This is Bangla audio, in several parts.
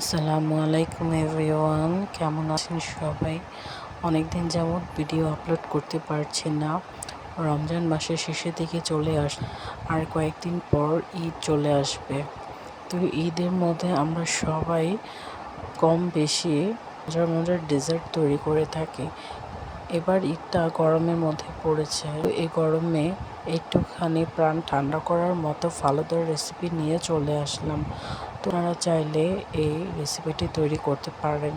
আসসালামু আলাইকুম এভরিওয়ান, কেমন আছেন সবাই? অনেক দিন ভিডিও আপলোড করতে পারছি না। রমজান মাসের শেষের দিকে চলে আস, আর কয়েকদিন পর ঈদ চলে আসবে। তো ঈদের মধ্যে আমরা সবাই কম বেশি মজার মজার ডেজার্ট তৈরি করে থাকি। এবার ঈদটা গরমের মধ্যে পড়েছে। এই গরমে একটুখানি প্রাণ ঠান্ডা করার মতো ফালুদার রেসিপি নিয়ে চলে আসলাম। আপনারা চাইলে এই রেসিপিটি তৈরি করতে পারেন।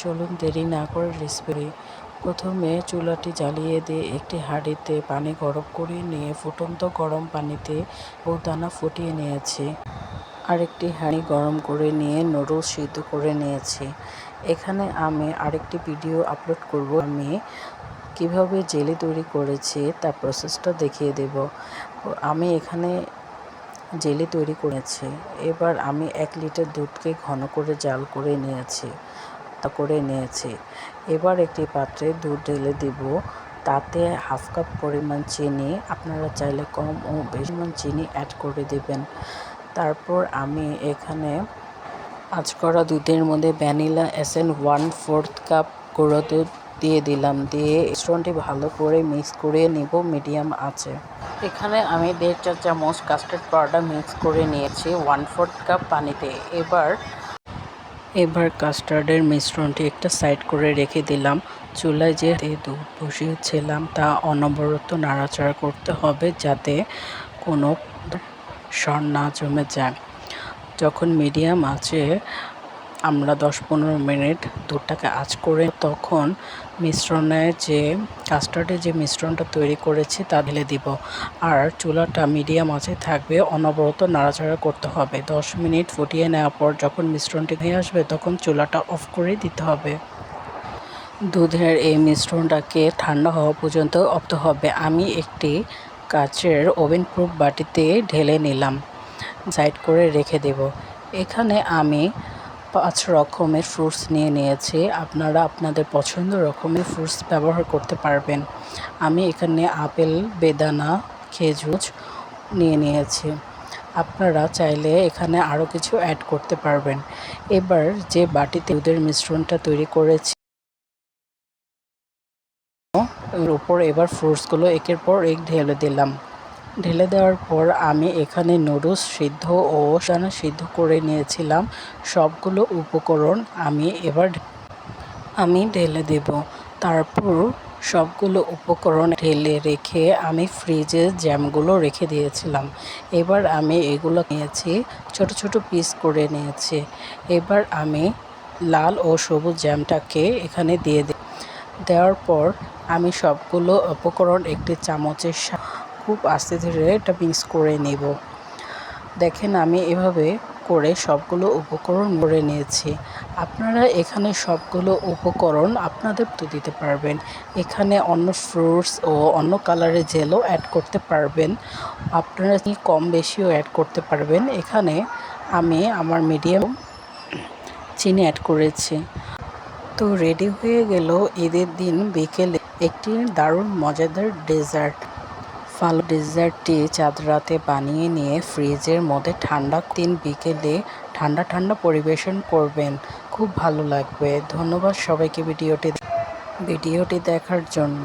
চলুন দেরি না করে রেসিপি প্রথমে চুলাটি জ্বালিয়ে দিয়ে একটি হাঁড়িতে পানি গরম করে নিয়ে ফুটন্ত গরম পানিতে দানা ফুটিয়ে নিয়েছি। আরেকটি হাঁড়ি গরম করে নিয়ে নুডলস সিদ্ধ করে নিয়েছি। এখানে আমি আরেকটি ভিডিও আপলোড করব। আমি কীভাবে জেলি তৈরি করেছি তার প্রসেসটা দেখিয়ে দেব। আমি এখানে জেলি তৈরি করেছি। এবার আমি এক লিটার দুধকে ঘন করে জাল করে নিয়েছি, তা করে নিয়েছি। এবার একটি পাত্রে দুধ ঢেলে দিব। তাতে হাফ কাপ পরিমাণ চিনি, আপনারা চাইলে কম ও বেশি চিনি অ্যাড করে দেবেন। তারপর আমি এখানে আজ করা দুধের মধ্যে vanilla essence one fourth cup গুঁড়ো দুধ দিয়ে দিলাম। দিয়ে মিশ্রণটি ভালো করে মিক্স করে নিব মিডিয়াম আছে। এখানে আমি দেড় চা চামচ কাস্টার্ড পাউডার মিক্স করে নিয়েছি ওয়ান ফোর্থ কাপ পানিতে। এবার এবার কাস্টার্ডের মিশ্রণটি একটা সাইড করে রেখে দিলাম। চুলায় যে দুধ বসিয়েছিলাম তা অনবরত নাড়াচাড়া করতে হবে যাতে কোনো সর না জমে যায়। যখন মিডিয়াম আছে, আমরা দশ পনেরো মিনিট দুধটাকে আঁচ করে তখন মিশ্রণে যে কাস্টার্ডের যে মিশ্রণটা তৈরি করেছি তা ঢেলে দিব। আর চুলাটা মিডিয়াম আঁচে থাকবে, অনবরত নাড়াচাড়া করতে হবে। দশ মিনিট ফুটিয়ে নেওয়ার পর যখন মিশ্রণটি হয়ে আসবে, তখন চুলাটা অফ করে দিতে হবে। দুধের এই মিশ্রণটাকে ঠান্ডা হওয়া পর্যন্ত অপতে হবে। আমি একটি কাচের ওভেন প্রুফ বাটিতে ঢেলে নিলাম। সাইড করে রেখে দেব। এখানে আমি পাঁচ রকমের ফ্রুটস নিয়ে নিয়েছি। আপনারা আপনাদের পছন্দ রকমের ফ্রুটস ব্যবহার করতে পারবেন। আমি এখানে আপেল, বেদানা, খেজুর নিয়ে নিয়েছি। আপনারা চাইলে এখানে আরও কিছু অ্যাড করতে পারবেন। এবার যে বাটিতে দুধের মিশ্রণটা তৈরি করেছি উপর এবার ফ্রুটসগুলো একের পর এক ঢেলে দিলাম। ঢেলে দেওয়ার পর আমি এখানে নুডলস সিদ্ধ ও সানা সিদ্ধ করে নিয়েছিলাম। সবগুলো উপকরণ আমি এবার আমি ঢেলে দেব। তারপর সবগুলো উপকরণ ঢেলে রেখে আমি ফ্রিজে জ্যামগুলো রেখে দিয়েছিলাম। এবার আমি এগুলো নিয়েছি, ছোট ছোট পিস করে নিয়েছি। এবার আমি লাল ও সবুজ জ্যামটাকে এখানে দিয়ে দিই দেওয়ার পর আমি সবগুলো উপকরণ একটি চামচের খুব আস্তে ধীরে এটা মিক্স করে নেব। দেখেন, আমি এভাবে করে সবগুলো উপকরণ করে নিয়েছি। আপনারা এখানে সবগুলো উপকরণ আপনাদের তো দিতে পারবেন। এখানে অন্য ফ্রুটস ও অন্য কালারের জেলও অ্যাড করতে পারবেন। আপনারা কি কম বেশিও অ্যাড করতে পারবেন। এখানে আমি আমার মিডিয়াম চিনি অ্যাড করেছি। তো রেডি হয়ে গেল ঈদের দিন বিকেলে। একটি দারুণ, মজাদার ডেজার্ট ফালু ডেজার্টটি চাঁদ রাতে বানিয়ে নিয়ে ফ্রিজের মধ্যে ঠান্ডা দিন বিকেলে ঠান্ডা ঠান্ডা পরিবেশন করবেন। খুব ভালো লাগবে। ধন্যবাদ সবাইকে ভিডিওটি ভিডিওটি দেখার জন্য।